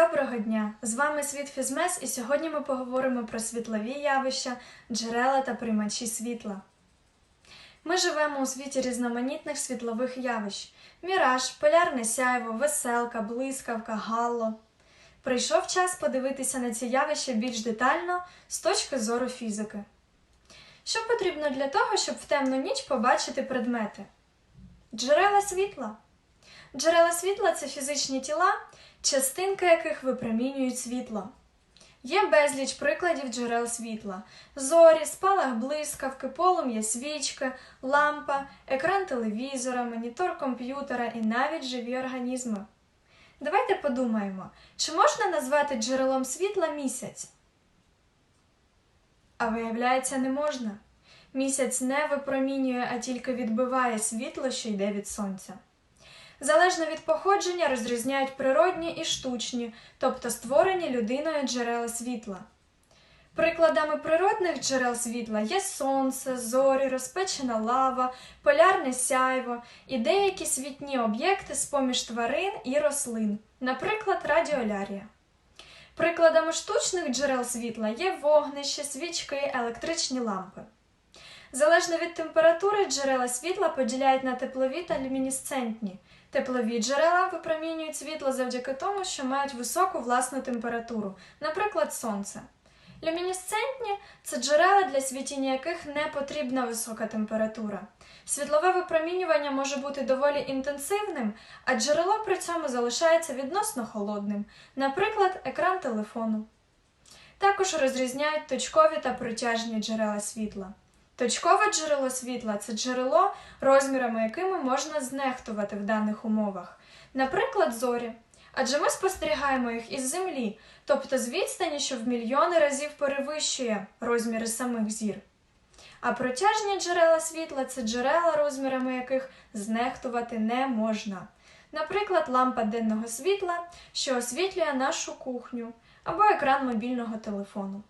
Доброго дня! З вами Світ Фізмес, і сьогодні ми поговоримо про світлові явища, джерела та приймачі світла. Ми живемо у світі різноманітних світлових явищ: міраж, полярне сяйво, веселка, блискавка, галло. Прийшов час подивитися на ці явища більш детально з точки зору фізики. Що потрібно для того, щоб в темну ніч побачити предмети? Джерела світла. Джерела світла це фізичні тіла, частинки яких випромінюють світло. Є безліч прикладів джерел світла: зорі, спалах блискавки, полум'я свічки, лампа, екран телевізора, монітор комп'ютера і навіть живі організми. Давайте подумаємо, чи можна назвати джерелом світла місяць? А виявляється, не можна. Місяць не випромінює, а тільки відбиває світло, що йде від сонця. Залежно від походження розрізняють природні і штучні, тобто створені людиною джерела світла. Прикладами природних джерел світла є сонце, зорі, розпечена лава, полярне сяйво і деякі світні об'єкти з поміж тварин і рослин, наприклад, радіолярія. Прикладами штучних джерел світла є вогнище, свічки, електричні лампи. Залежно від температури джерела світла поділяють на теплові та люмінесцентні. Теплові джерела випромінюють світло завдяки тому, що мають високу власну температуру, наприклад, сонце. Люмінесцентні це джерела, для світіння яких не потрібна висока температура. Світлове випромінювання може бути доволі інтенсивним, а джерело при цьому залишається відносно холодним, наприклад, екран телефону. Також розрізняють точкові та протяжні джерела світла. Точкове джерело світла це джерело, розмірами якими можна знехтувати в даних умовах, наприклад, зорі. Адже ми спостерігаємо їх із Землі, тобто з відстані, що в мільйони разів перевищує розміри самих зір. А протяжні джерела світла це джерела, розмірами яких знехтувати не можна. Наприклад, лампа денного світла, що освітлює нашу кухню, або екран мобільного телефону.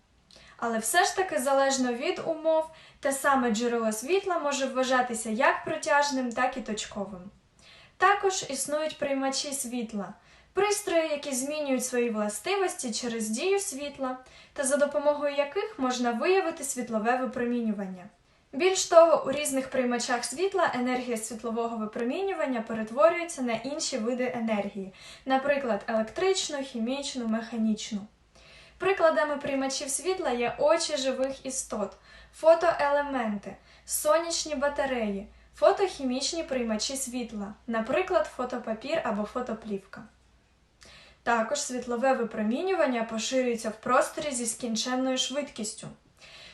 Але все ж таки, залежно від умов, те саме джерело світла може вважатися як протяжним, так і точковим. Також існують приймачі світла, пристрої, які змінюють свої властивості через дію світла, та за допомогою яких можна виявити світлове випромінювання. Більш того, у різних приймачах світла енергія світлового випромінювання перетворюється на інші види енергії, наприклад, електричну, хімічну, механічну. Прикладами приймачів світла є очі живих істот, фотоелементи, сонячні батареї, фотохімічні приймачі світла, наприклад, фотопапір або фотоплівка. Також світлове випромінювання поширюється в просторі зі скінченною швидкістю.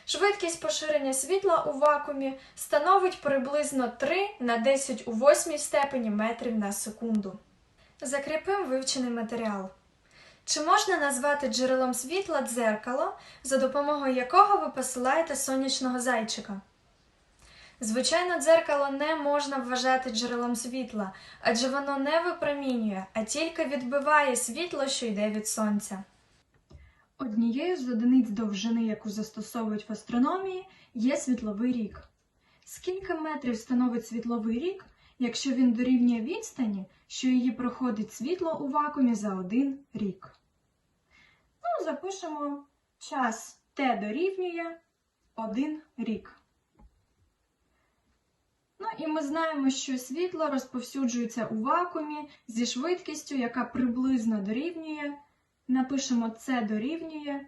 Швидкість поширення світла у вакуумі становить приблизно 3 на 10 у 8 степені метрів на секунду. Закріпимо вивчений матеріал. Чи можна назвати джерелом світла дзеркало, за допомогою якого ви посилаєте сонячного зайчика? Звичайно, дзеркало не можна вважати джерелом світла, адже воно не випромінює, а тільки відбиває світло, що йде від сонця. Однією з одиниць довжини, яку застосовують в астрономії, є світловий рік. Скільки метрів становить світловий рік, якщо він дорівнює відстані, що її проходить світло у вакуумі за один рік? Запишемо час Т дорівнює 1 рік. Ну і ми знаємо, що світло розповсюджується у вакуумі зі швидкістю, яка приблизно дорівнює. Напишемо це дорівнює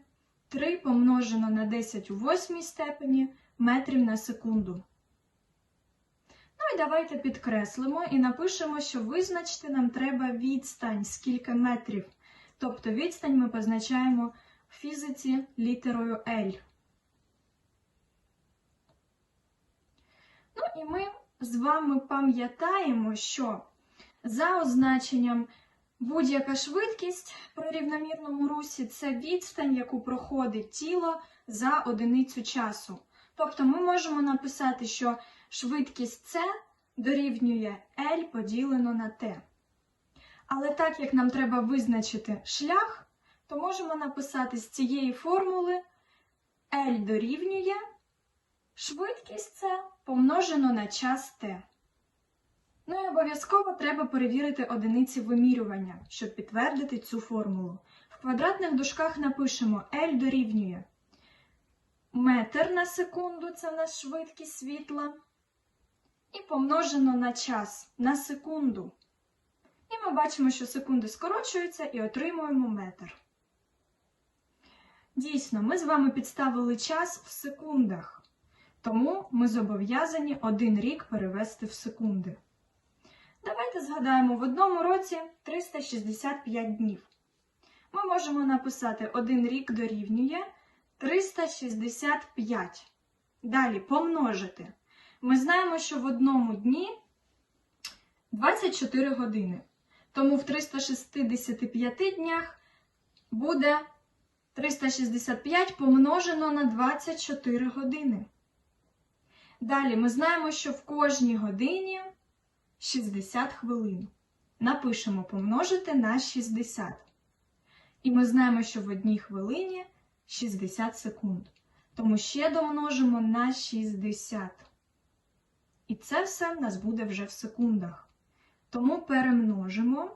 3 помножено на 10 у 8 степені метрів на секунду. Ну і давайте підкреслимо і напишемо, що визначити нам треба відстань, скільки метрів. Тобто відстань ми позначаємо в фізиці літерою L. Ну і ми з вами пам'ятаємо, що за означенням будь-яка швидкість при рівномірному русі це відстань, яку проходить тіло за одиницю часу. Тобто ми можемо написати, що швидкість С дорівнює L поділено на T. Але так як нам треба визначити шлях, то можемо написати з цієї формули L дорівнює швидкість С помножено на час T. Ну і обов'язково треба перевірити одиниці вимірювання, щоб підтвердити цю формулу. В квадратних дужках напишемо L дорівнює метр на секунду, це в нас швидкість світла, і помножено на час на секунду. І ми бачимо, що секунди скорочуються і отримуємо метр. Дійсно, ми з вами підставили час в секундах, тому ми зобов'язані один рік перевести в секунди. Давайте згадаємо, в одному році 365 днів. Ми можемо написати один рік дорівнює 365. Далі помножити. Ми знаємо, що в одному дні 24 години. Тому в 365 днях буде 365 помножено на 24 години. Далі ми знаємо, що в кожній годині 60 хвилин. Напишемо помножити на 60. І ми знаємо, що в одній хвилині 60 секунд. Тому ще домножимо на 60. І це все в нас буде вже в секундах. Тому перемножимо.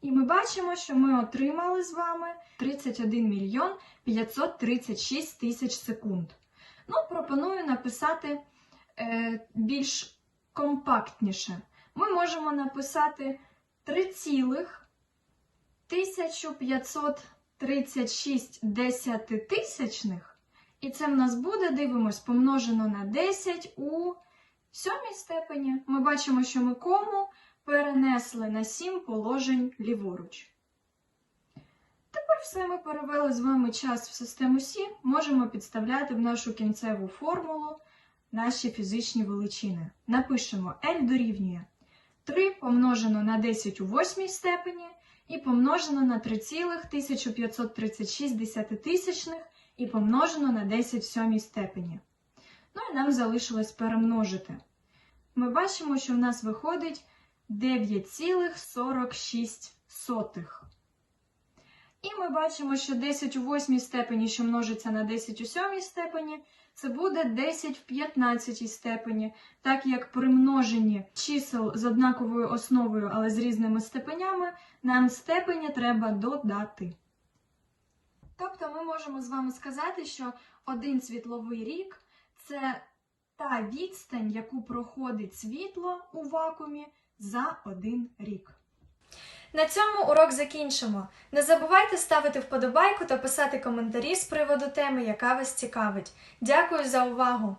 І ми бачимо, що ми отримали з вами 31 мільйон 536 тисяч секунд. Ну, пропоную написати е, більш компактніше. Ми можемо написати 3,1536 десятитисячних. І це в нас буде, дивимось, помножено на 10 у сьомій степені. Ми бачимо, що ми кому перенесли на 7 положень ліворуч. Тепер все ми перевели з вами час в систему Сі, можемо підставляти в нашу кінцеву формулу наші фізичні величини. Напишемо L дорівнює 3 помножено на 10 у восьмій степені і помножено на 3,1536 десятитисячних і помножено на 10 в сьомій степені. Ну і нам залишилось перемножити. Ми бачимо, що в нас виходить 9,46. І ми бачимо, що 10 у восьмій степені, що множиться на 10 у сьомій степені, це буде 10 в 15 степені, так як при множенні чисел з однаковою основою, але з різними степенями, нам степені треба додати. Тобто ми можемо з вами сказати, що один світловий рік це та відстань, яку проходить світло у вакуумі за один рік. На цьому урок закінчимо. Не забувайте ставити вподобайку та писати коментарі з приводу теми, яка вас цікавить. Дякую за увагу!